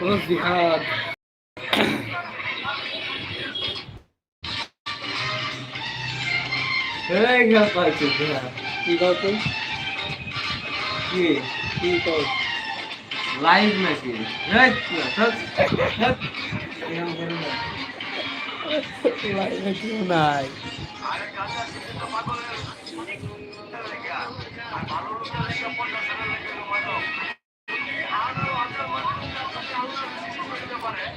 ও জিহাদ কি কত কি কি কত লাইভ নাকি এই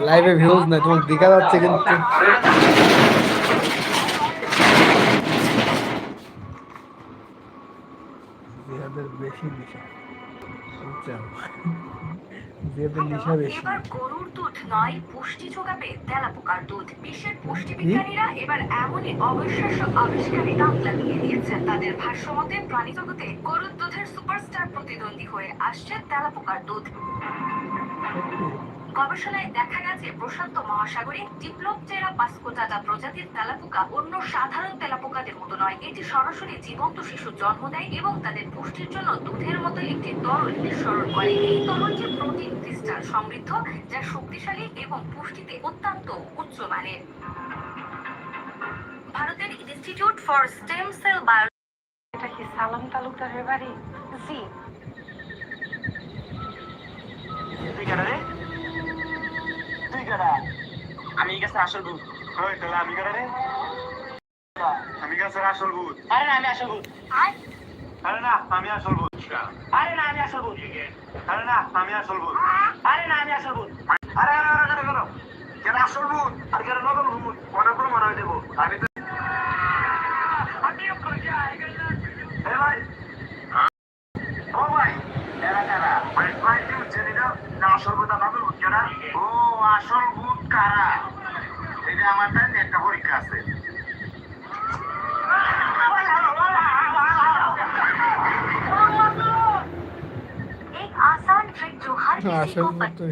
লাইভে ভিউজ নাই তোমাকে দেখা যাচ্ছে কিন্তু। বেশি নেশা বুঝছেন? নেশা বেশি। এবার গরুর দুধ নয় পুষ্টি যোগাবে তেলাপোকার দুধ। বিশ্বের পুষ্টিবিজ্ঞানীরা এবার এমনই অবিশ্বাস্য আবিষ্কারে দাঁত লাগিয়ে দিয়েছেন। তাদের ভাষ্যমতে প্রাণী জগতে গরুর দুধের সুপারস্টার প্রতিদ্বন্দ্বী হয়ে আসছে তেলাপোকার দুধ। গবেষণায় দেখা গেছে, প্রশান্ত মহাসাগরে ডিপ্লোপটেরা পাসকোটাটা প্রজাতির তেলাপোকা অন্য সাধারণ তেলাপোকাদের মতো নয়। এটি সরাসরি জীবন্ত শিশুর জন্ম দেয় এবং তাদের পুষ্টির জন্য দুধের মতো একটি তরল নিঃসরণ করে। এই তরলটি প্রোটিন ক্রিস্টাল সমৃদ্ধ, যা শক্তিশালী এবং পুষ্টিতে অত্যন্ত উচ্চমানের ভারতের institute for stem cell bio এটা কি সালাম তালুকদারের বাড়ি? জি। আমি গাছের আসল ভূত। ওই তাহলে আমি কারা রে? আমি গাছের আসল ভূত। আরে না আমি আসল ভূত। আরে না আমি আসল ভূত। আরে না আমি আসল ভূত। আরে না আমি আসল ভূত। আরে না আমি আসল ভূত। আরে আরে আরে আরে আরে কেন আসল ভূত? আর কেন নকল ভূত? মনে করে মনে হয় দেবো আমি তো এ ভাই ও ভাই এরা কারা ভাই ভাই কি হচ্ছে এটা না আসল ভূত আর নকল ভূত কেনা ও আসল ভূত কারা? এটা আমার তাই একটা পরীক্ষা আছে। আসল মতো